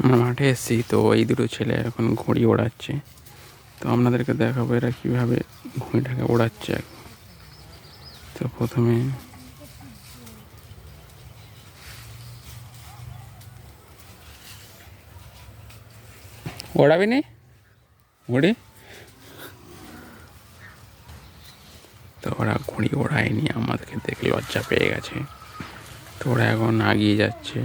আমরা মাঠে এসেছি, তো এই দুটো ছেলে এখন ঘড়ি ওড়াচ্ছে। তো আপনাদেরকে দেখাবো এরা কীভাবে ঘড়িটাকে ওড়াচ্ছে। তো প্রথমে ওড়াবি নি? ঘড়ি? তো ওরা ঘড়ি ওড়ায়নি, আমাদেরকে দেখে লজ্জা পেয়ে গেছে। তোরা এখন আগিয়ে যাচ্ছে।